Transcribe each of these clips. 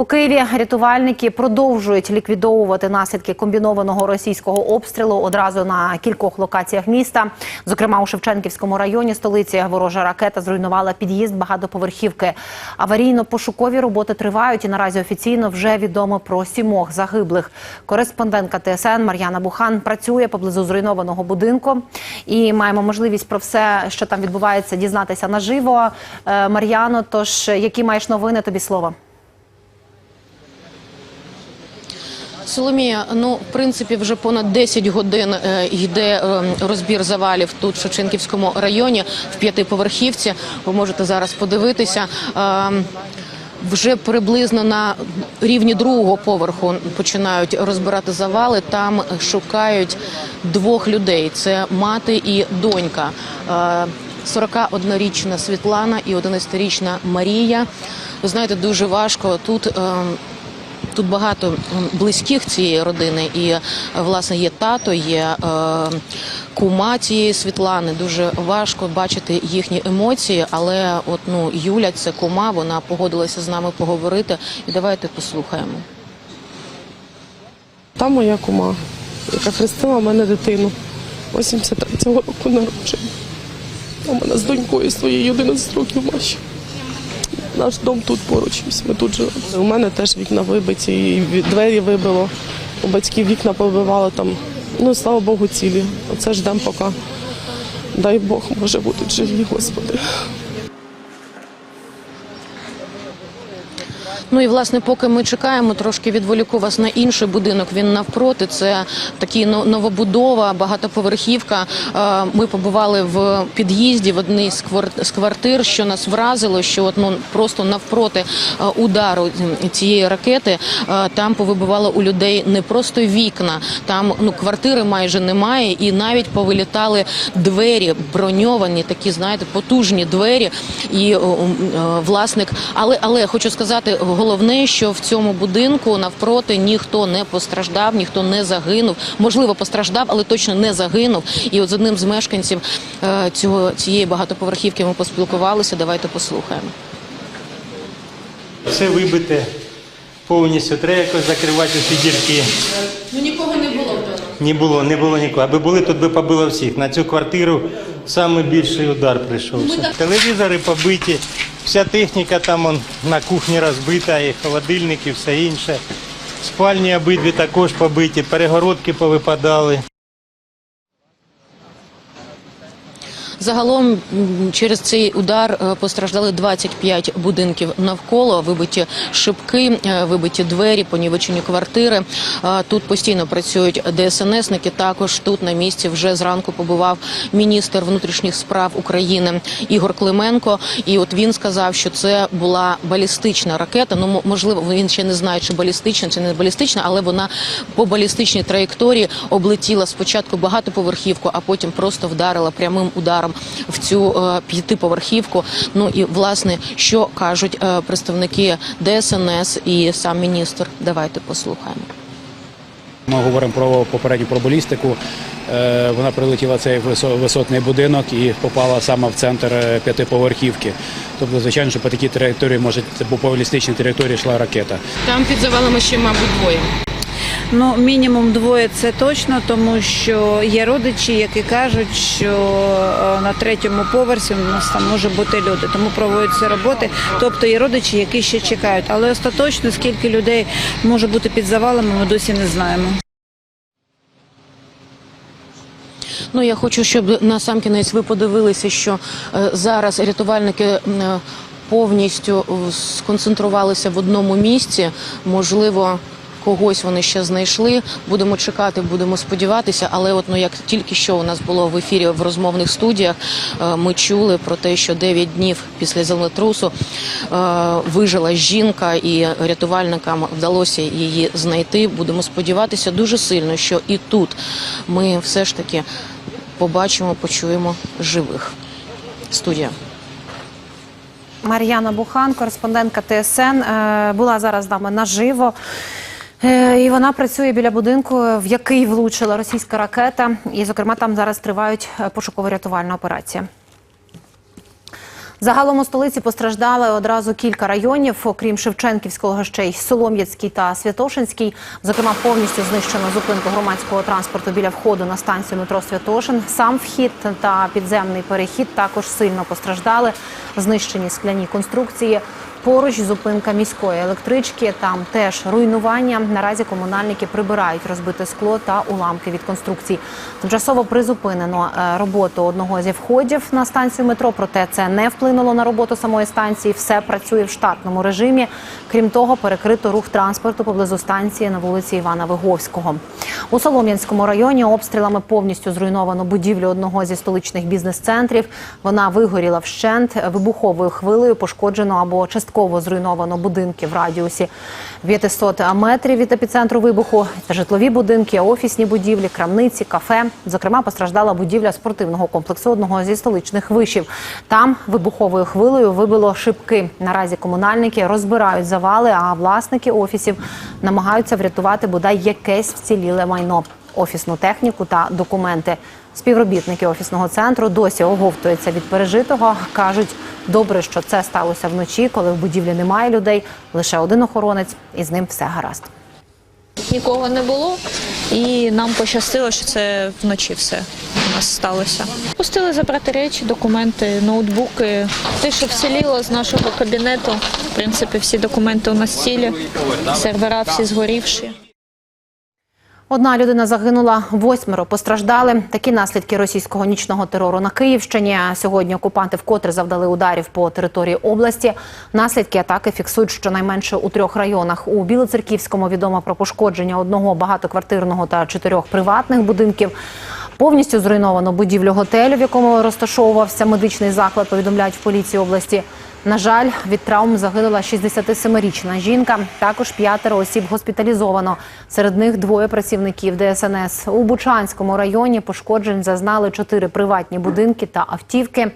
У Києві рятувальники продовжують ліквідовувати наслідки комбінованого російського обстрілу одразу на кількох локаціях міста. Зокрема, у Шевченківському районі столиці ворожа ракета зруйнувала під'їзд багатоповерхівки. Аварійно-пошукові роботи тривають, і наразі офіційно вже відомо про сімох загиблих. Кореспондентка ТСН Мар'яна Бухан працює поблизу зруйнованого будинку. І маємо можливість про все, що там відбувається, дізнатися наживо. Е, Мар'яно, тож які маєш новини? Тобі слово. Соломія, ну в принципі, вже понад 10 годин е, йде е, розбір завалів тут в Шевченківському районі в п'ятиповерхівці. Ви можете зараз подивитися. Е, вже приблизно на рівні другого поверху починають розбирати завали. Там шукають двох людей: це мати і донька. Е, 41-річна Світлана і 11-річна Марія. Ви знаєте, дуже важко тут. Тут багато близьких цієї родини, і е, власне є тато, є е, кума цієї Світлани. Дуже важко бачити їхні емоції. Але от ну Юля, це кума, вона погодилася з нами поговорити. І давайте послухаємо. Та моя кума, яка хрестила мене дитину 83-го року народження. У мене з донькою своєю 11 років Маші. Наш дом тут поруч, ми тут живемо. У мене теж вікна вибиті, і двері вибило. У батьків вікна побивали там. Ну, слава Богу, цілі. Оце ждемо поки. Дай Бог, може будуть живі, Господи. Ну і власне, поки ми чекаємо, трошки відволіку вас на інший будинок. Він навпроти. Це но- новобудова, багатоповерхівка. Е, Ми побували в під'їзді в одній з квар- квартир, що нас вразило, що от, ну, просто навпроти е, удару цієї ракети е, там повибивало у людей не просто вікна, там ну квартири майже немає, і навіть повилітали двері, броньовані, такі знаєте, потужні двері. І власник, але але хочу сказати, головне, що в цьому будинку навпроти ніхто не постраждав, ніхто не загинув. Можливо, постраждав, але точно не загинув. І от з одним з мешканців е, цього цієї багатоповерхівки ми поспілкувалися. Давайте послухаємо. Все вибите повністю. Треба якось закривати усі дірки. Ну нікого не було вдома. Не було, не було нікого. Аби були, тут би побило всіх. На цю квартиру саме більший удар прийшовся. Телевізори побиті, вся техніка там он, на кухні розбита, і холодильник, і все інше. Спальні обидві також побиті, перегородки повипадали. Загалом через цей удар е, постраждали 25 будинків навколо, вибиті шибки, е, вибиті двері, понівечені квартири. Е, Тут постійно працюють ДСНСники. Також тут на місці вже зранку побував міністр внутрішніх справ України Ігор Клименко. І от він сказав, що це була балістична ракета. Ну можливо, він ще не знає, чи балістична, чи не балістична, але вона по балістичній траєкторії облетіла спочатку багатоповерхівку, а потім просто вдарила прямим ударом в цю е, п'ятиповерхівку. Ну і власне, що кажуть е, представники ДСНС і сам міністр. Давайте послухаємо. Ми говоримо про попередню пробалістику. Е, Вона прилетіла в цей висо- висотний будинок і попала саме в центр п'ятиповерхівки. Тобто, звичайно, що по такій траєкторії може це по балістичній території йшла ракета. Там під завалами ще, мабуть, двоє. Ну, мінімум двоє це точно, тому що є родичі, які кажуть, що е, на третьому поверсі у нас там може бути люди, тому проводяться роботи. Тобто є родичі, які ще чекають. Але остаточно скільки людей може бути під завалами, ми досі не знаємо. Ну я хочу, щоб на сам кінець ви подивилися, що е, зараз рятувальники е, повністю е, сконцентрувалися в одному місці. Можливо. Когось вони ще знайшли. Будемо чекати, будемо сподіватися. Але от ну як тільки що у нас було в ефірі в розмовних студіях, е, ми чули про те, що 9 днів після землетрусу е, вижила жінка, і рятувальникам вдалося її знайти. Будемо сподіватися дуже сильно, що і тут ми все ж таки побачимо, почуємо живих. Студія. Мар'яна Бухан, кореспондентка ТСН, е, була зараз з нами наживо. Е, І вона працює біля будинку, в який влучила російська ракета. І, зокрема, там зараз тривають е, пошуково-рятувальна операція. Загалом у столиці постраждали одразу кілька районів, окрім Шевченківського, ще й Солом'яцький та Святошинський. Зокрема, повністю знищено зупинку громадського транспорту біля входу на станцію метро Святошин. Сам вхід та підземний перехід також сильно постраждали. Знищені скляні конструкції. Поруч зупинка міської електрички. Там теж руйнування. Наразі комунальники прибирають розбите скло та уламки від конструкцій. Тимчасово призупинено е, роботу одного зі входів на станцію метро. Проте це не вплинуло на роботу самої станції. Все працює в штатному режимі. Крім того, перекрито рух транспорту поблизу станції на вулиці Івана Виговського. У Солом'янському районі обстрілами повністю зруйновано будівлю одного зі столичних бізнес-центрів. Вона вигоріла вщент вибуховою хвилею. Пошкоджено або частково зруйновано будинки в радіусі 500 метрів від епіцентру вибуху. Це житлові будинки, офісні будівлі, крамниці, кафе. Зокрема, постраждала будівля спортивного комплексу одного зі столичних вишів. Там вибуховою хвилею вибило шибки. Наразі комунальники розбирають завали, а власники офісів намагаються врятувати бодай якесь вціліле майно, офісну техніку та документи. Співробітники офісного центру досі оговтуються від пережитого. кажуть, добре, що це сталося вночі, коли в будівлі немає людей, лише один охоронець, і з ним все гаразд. Нікого не було, і нам пощастило, що це вночі все у нас сталося. Пустили забрати речі, документи, ноутбуки. Те, що вціліло з нашого кабінету. В принципі, всі документи у нас цілі, сервера всі згорівші. Одна людина загинула, восьмеро постраждали. Такі наслідки російського нічного терору на Київщині. Сьогодні окупанти вкотре завдали ударів по території області. Наслідки атаки фіксують щонайменше у трьох районах. У Білоцерківському відомо про пошкодження одного багатоквартирного та чотирьох приватних будинків. Повністю зруйновано будівлю готелю, в якому розташовувався медичний заклад. Повідомляють в поліції області. На жаль, від травм загинула 67-річна жінка. Також п'ятеро осіб госпіталізовано. Серед них двоє працівників ДСНС. У Бучанському районі пошкоджень зазнали чотири приватні будинки та автівки.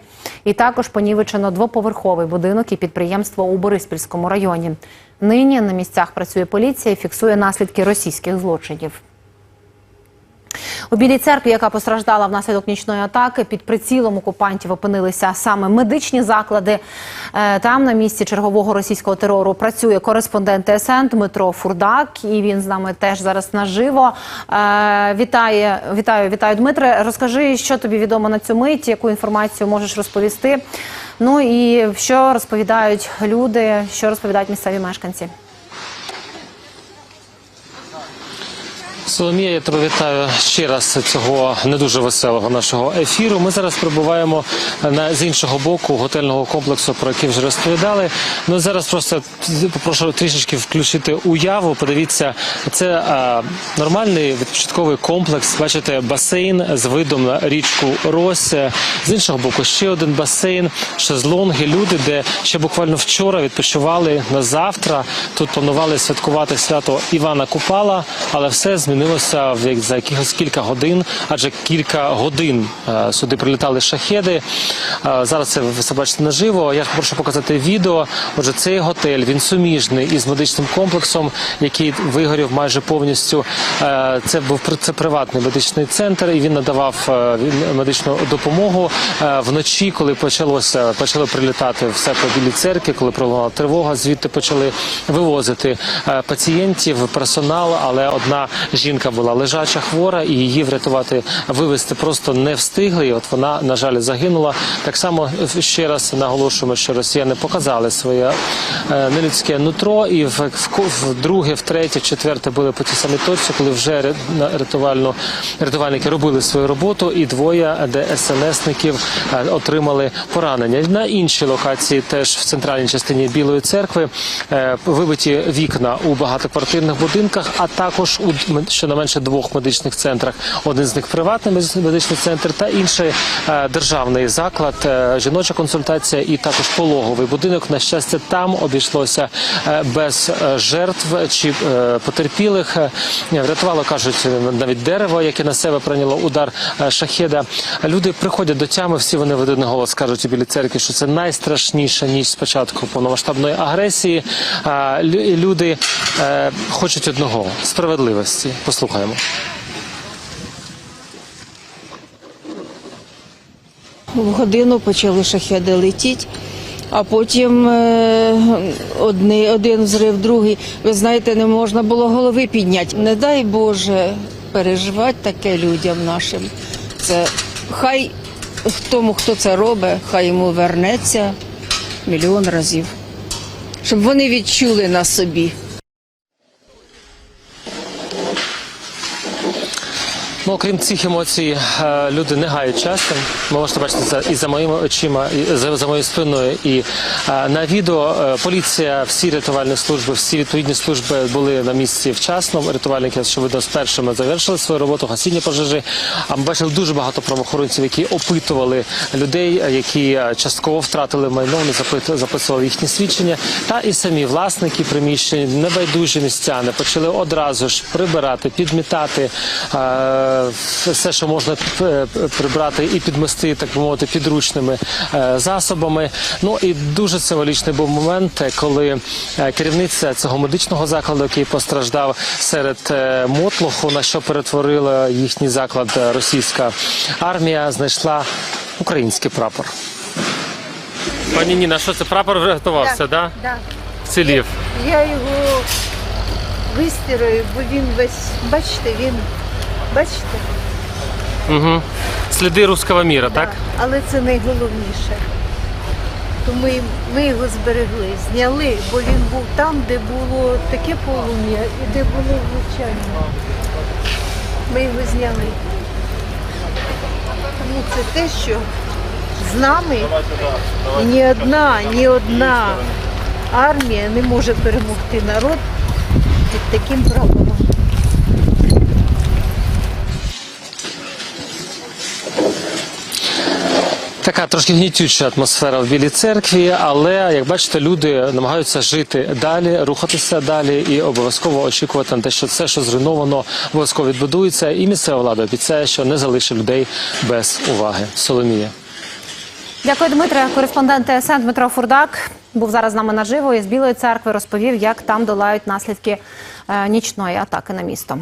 І також понівечено двоповерховий будинок і підприємство у Бориспільському районі. Нині на місцях працює поліція і фіксує наслідки російських злочинів. У Білій церкві, яка постраждала внаслідок нічної атаки, під прицілом окупантів опинилися саме медичні заклади. Е, Там на місці чергового російського терору працює кореспондент ТСН Дмитро Фурдак, і він з нами теж зараз наживо. Е, Вітає, вітаю, вітаю, Дмитре. Розкажи, що тобі відомо на цю мить, яку інформацію можеш розповісти. Ну і що розповідають люди, що розповідають місцеві мешканці. Соломія, я тебе вітаю ще раз цього не дуже веселого нашого ефіру. Ми зараз перебуваємо на з іншого боку готельного комплексу, про який вже розповідали. Ну зараз просто попрошу трішечки включити уяву. Подивіться, це а, нормальний відпочатковий комплекс. Бачите, басейн з видом на річку Рось. З іншого боку, ще один басейн, шезлонги, люди, де ще буквально вчора відпочивали на завтра. Тут планували святкувати свято Івана Купала, але все змінилося як- за якихось кілька годин, адже кілька годин е, сюди прилітали шахеди. Е, Зараз це ви бачите наживо. Я прошу показати відео. Отже, цей готель він суміжний із медичним комплексом, який вигорів майже повністю. Е, Це був це приватний медичний центр, і він надавав медичну допомогу вночі, коли почалося почали прилітати все по білій церкві, коли пролунала тривога. Звідти почали вивозити пацієнтів, персонал, але одна жінка була лежача хвора, і її врятувати, вивезти просто не встигли. І от вона, на жаль, загинула. Так само е, ще раз наголошуємо, що росіяни показали своє е, нелюдське нутро, і в, в, друге, в третє, в четверте були по тій самій точці, коли вже рятувальну рятувальники робили свою роботу, і двоє ДСНСників е, отримали поранення. На іншій локації, теж в центральній частині Білої церкви, вибиті вікна у багатоквартирних будинках, а також у щонайменше двох медичних центрах. Один з них приватний медичний центр, та інший е, державний заклад, е, жіноча консультація і також пологовий будинок. На щастя, там обійшлося е, без жертв чи потерпілих. Врятувало кажуть навіть дерево, яке на себе прийняло удар шахеда. Люди приходять до тями, всі вони в один голос кажуть у білій церкві, що це найстрашніша ніч з початку повномасштабної агресії. Люди хочуть одного справедливості. Послухаємо. В годину почали шахеди летіти. а потім е, один взрив, другий. Ви знаєте, не можна було голови підняти. Не дай Боже переживати таке людям нашим. Це хай тому, хто це робить, хай йому вернеться мільйон разів, щоб вони відчули на собі. Ну, окрім цих емоцій, е, люди не гають часу. Ви можете бачити це і за моїми очима, і за, за моєю спиною. І е, на відео е, поліція, всі рятувальні служби, всі відповідні служби були на місці вчасно. Рятувальники, очевидно, з першими завершили свою роботу, гасіння пожежі. А ми бачили дуже багато правоохоронців, які опитували людей, які частково втратили майно, запит- записували їхні свідчення. Та і самі власники приміщень, небайдужі містяни почали одразу ж прибирати, підмітати. Все, що можна е, прибрати і підмести, так би мовити, підручними е, засобами. Ну і дуже символічний був момент, е, коли керівниця цього медичного закладу, який постраждав серед мотлуху, на що перетворила їхній заклад російська армія, знайшла український прапор. Пані Ніна, що це прапор врятувався, да? Да. Вцілів. Я його вистираю, бо він весь, бачите, він, бачите, Угу. Сліди руського міра, так? але це найголовніше. То ми, ми його зберегли, зняли, бо він був там, де було таке полум'я і де було влучання. Ми його зняли. Тому це те, що з нами ні одна, ні одна армія не може перемогти народ під таким прапором. Така трошки гнітюча атмосфера в Білій церкві, але як бачите, люди намагаються жити далі, рухатися далі і обов'язково очікувати на те, що все, що зруйновано, обов'язково відбудується. І місцева влада обіцяє, що не залишить людей без уваги. Соломія. Дякую, Дмитре. Кореспондент ТСН Дмитро Фурдак був зараз з нами наживо і з Білої церкви розповів, як там долають наслідки е, нічної атаки на місто.